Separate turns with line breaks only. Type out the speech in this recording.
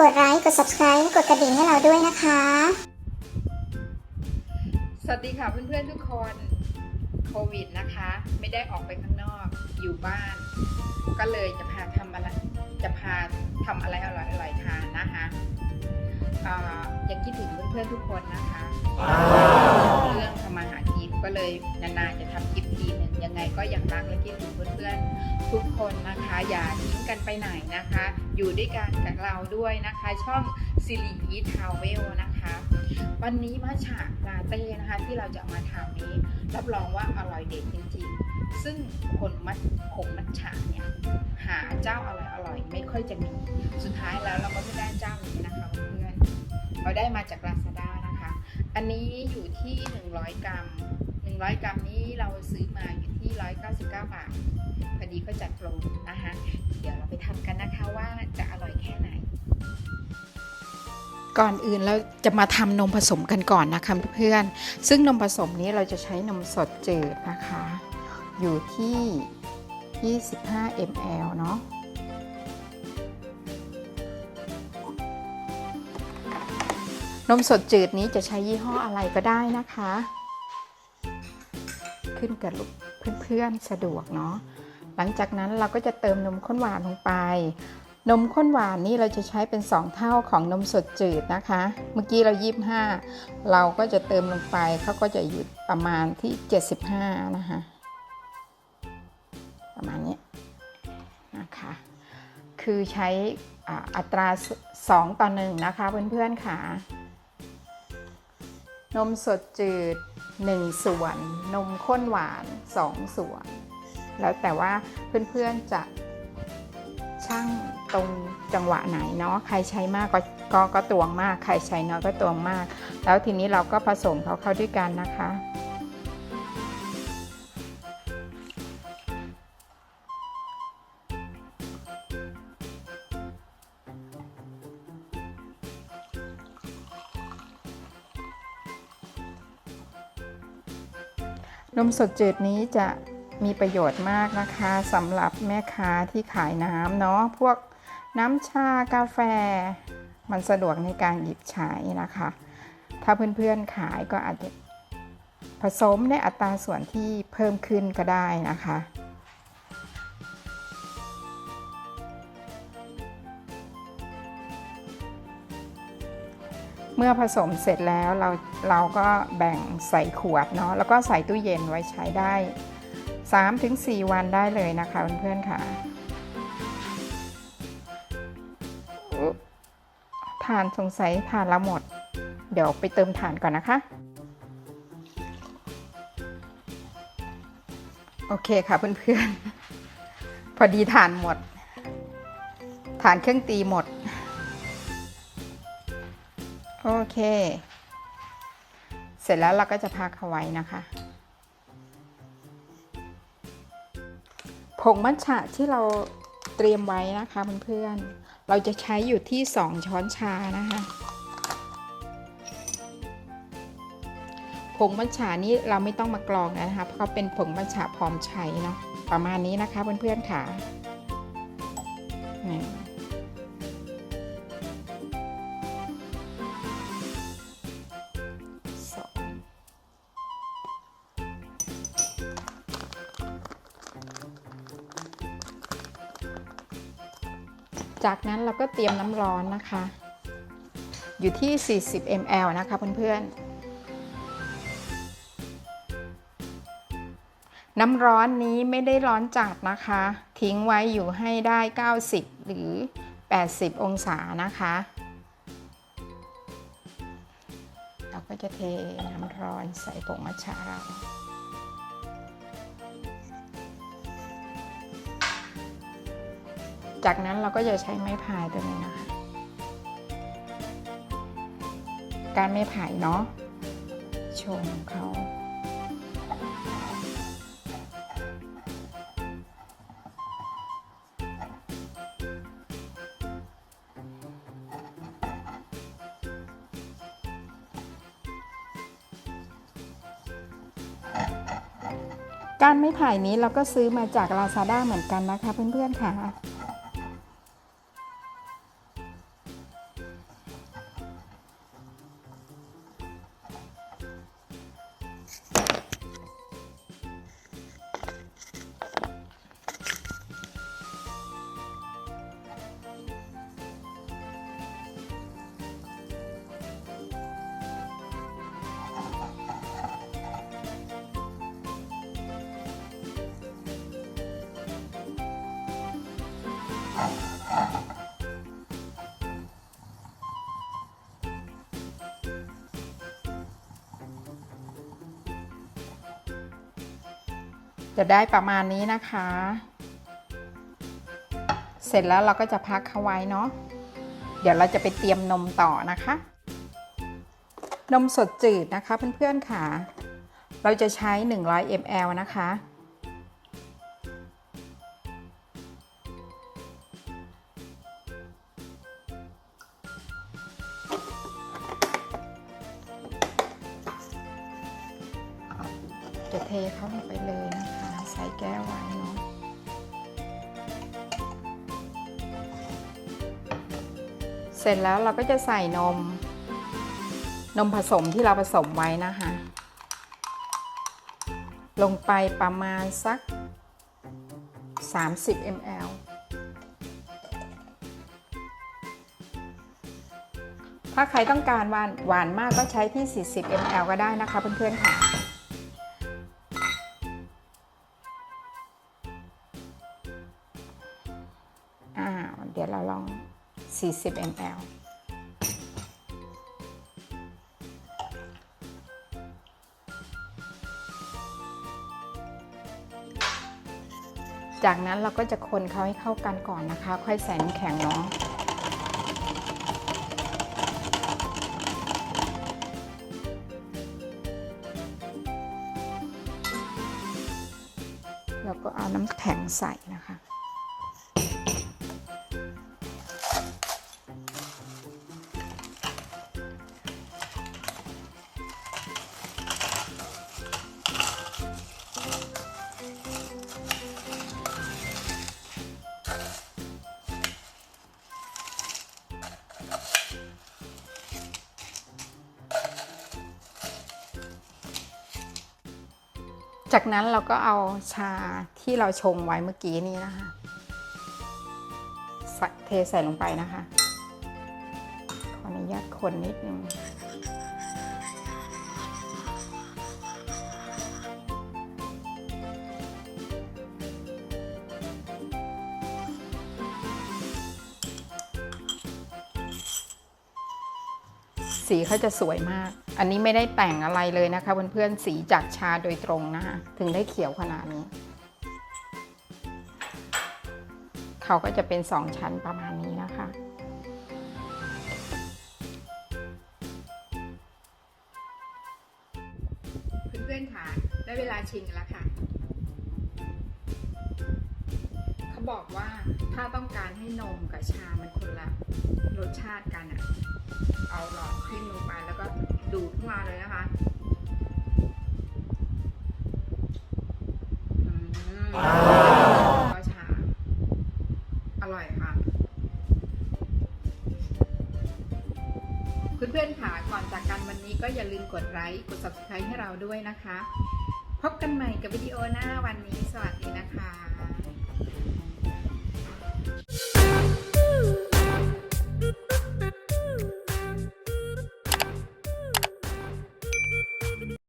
กดไลค์ กด subscribe กดกระดิ่งให้เราด้วยนะคะ
สวัสดีค่ะเพื่อนๆทุกคนโควิดนะคะ ไม่ได้ออกไปข้างนอกอยู่บ้าน ก็เลยจะพาทำอะไรจะพาทำอะไรอร่อยๆทานนะคะอ่ายังคิดถึงเพื่อนๆทุกคนนะคะเรื่องทำมาหากิน ก็เลยนานๆจะทำคลิปทีหนึ่งยังไงก็ยังรักและคิดถึงเพื่อนๆทุกคนนะคะ อย่าทิ้งกันไปไหนนะคะ อยู่ด้วยกันกับเราด้วยนะคะ ช่องสิริอีทาวเวลนะคะ วันนี้มัชฉะลาเต้นะคะที่เราจะเอามาทำนี้ รับรองว่าอร่อยเด็ดจริงๆ ซึ่งคนมัดผงมัทฉะเนี่ยหาเจ้าอร่อยอร่อยๆไม่ค่อยจะมี สุดท้ายแล้วเราก็ไม่ได้เจ้านี้นะคะเพื่อนเราได้มาจาก Lazada นะคะ อันนี้อยู่ที่ 100 กรัม 100 กรัมนี้เราซื้อมาอยู่ที่ 199 บาท พอดีเขาจัดโปรนะคะเดี๋ยวเราไปทำกันนะคะว่าจะอร่อยแค่ไหน ก่อนอื่นเราจะมาทำนมผสมกันก่อนนะคะเพื่อน ซึ่งนมผสมนี้เราจะใช้นมสดจืดนะคะ อยู่ที่ 25 ml เนาะนมสดจืดนี้จะใช้ยี่ห้ออะไรก็ได้นะคะ ขึ้นกับเพื่อนๆสะดวกเนาะหลังจากนั้นเราก็จะเติมนมข้นหวานลงไป นมข้นหวานนี่เราจะใช้เป็น 2 เท่าของนมสดจืดนะคะ เมื่อกี้เรา 25 เราก็จะเติมลงไปเขาก็จะอยู่ประมาณที่ 75 นะคะ ประมาณนี้นะคะคือใช้อัตรา 2 ต่อ 1 นะคะเพื่อนๆค่ะ นมสดจืด 1 ส่วน นมข้นหวาน 2 ส่วน แล้วแต่ว่าเพื่อนๆจะช่างตรงจังหวะไหนเนาะใครใช้มากก็ก็ก็ตวงมาก ใครใช้น้อยก็ตวงมาก แล้วทีนี้เราก็ผสมเขาเข้าด้วยกันนะคะ นมสดจืดนี้จะมีประโยชน์มากนะคะสำหรับแม่ค้าที่ขายน้ำเนาะพวกน้ำชากาแฟ มันสะดวกในการหยิบใช้นะคะ ถ้าเพื่อนๆขายก็อาจจะผสมในอัตราส่วนที่เพิ่มขึ้นก็ได้นะคะ เมื่อผสมเสร็จแล้วเราเราก็แบ่งใส่ขวดเนาะแล้วก็ใส่ตู้เย็นไว้ใช้ได้ 3-4 วันได้เลยนะคะเพื่อนๆค่ะทานสงสัยทานแล้วหมด เดี๋ยวไปเติมถ่านก่อนนะคะ โอเคค่ะเพื่อนๆ พอดีถ่านหมดถ่านเครื่องตีหมด โอเค เสร็จแล้วเราก็จะพักเอาไว้นะคะผงมัทฉะที่เราเตรียมไว้นะคะเพื่อนๆ เราจะใช้อยู่ที่ 2 ช้อนชานะคะผงมัทฉะนี้เราไม่ต้องมากรองนะคะ เพราะเป็นผงมัทฉะพร้อมใช้เนาะประมาณนี้นะคะเพื่อนๆค่ะ จากนั้นเราก็เตรียมน้ำร้อนนะคะ อยู่ที่ 40 ml นะคะเพื่อนๆ น้ำร้อนนี้ไม่ได้ร้อนจัดนะคะ ทิ้งไว้อยู่ให้ได้ 90 หรือ 80 องศานะคะ เราก็จะเทน้ำร้อนใส่ผงมัทฉะเรา จากนั้นเราก็จะใช้ไม้พายตัวนี้นะคะ การไม้พายเนาะชงเขาการไม้ไผ่นี้เราก็ซื้อมาจาก Lazada เหมือนกันนะคะเพื่อนๆค่ะ จะได้ประมาณนี้นะคะ เสร็จแล้วเราก็จะพักเขาไว้เนาะ เดี๋ยวเราจะไปเตรียมนมต่อนะคะ นมสดจืดนะคะเพื่อนๆค่ะ เราจะใช้ 100 ml นะคะ จะเทเข้าลงไปเลยนะคะ ใส่แก้วไว้เนาะเสร็จแล้วเราก็จะใส่นม นมผสมที่เราผสมไว้นะคะ ลงไปประมาณสัก 30 ml ถ้าใครต้องการหวานหวานมากก็ใช้ที่ 40 ml ก็ได้นะคะเพื่อนๆค่ะ 40 ml จากนั้นเราก็จะคนเขาให้เข้ากันก่อนนะคะ ค่อยใส่น้ำแข็งเนาะแล้วก็เอาน้ำแข็งใส่นะคะ จากนั้นเราก็เอาชาที่เราชงไว้เมื่อกี้นี้นะคะเทใส่ลงไปนะคะ ขออนุญาตคนนิดนึงสีเขาจะสวยมาก อันนี้ไม่ได้แต่งอะไรเลยนะคะเพื่อนๆสีจากชาโดยตรงนะคะถึงได้เขียวขนาดนี้ เขาก็จะเป็นสองชั้นประมาณนี้นะคะเพื่อนๆค่ะได้เวลาชิมแล้วค่ะ เขาบอกว่าถ้าต้องการให้นมกับชามันคนละรสชาติกันอะเอาหลอดขึ้นลงไปแล้วก็ ดูดขึ้นมาเลยนะคะร้อยชาอร่อยค่ะเพื่อนๆค่ะก่อนจากกันวันนี้ก็อย่าลืมกดไลค์กด subscribe ให้เราด้วยนะคะ พบกันใหม่กับวิดีโอหน้าวันนี้ สวัสดีนะคะ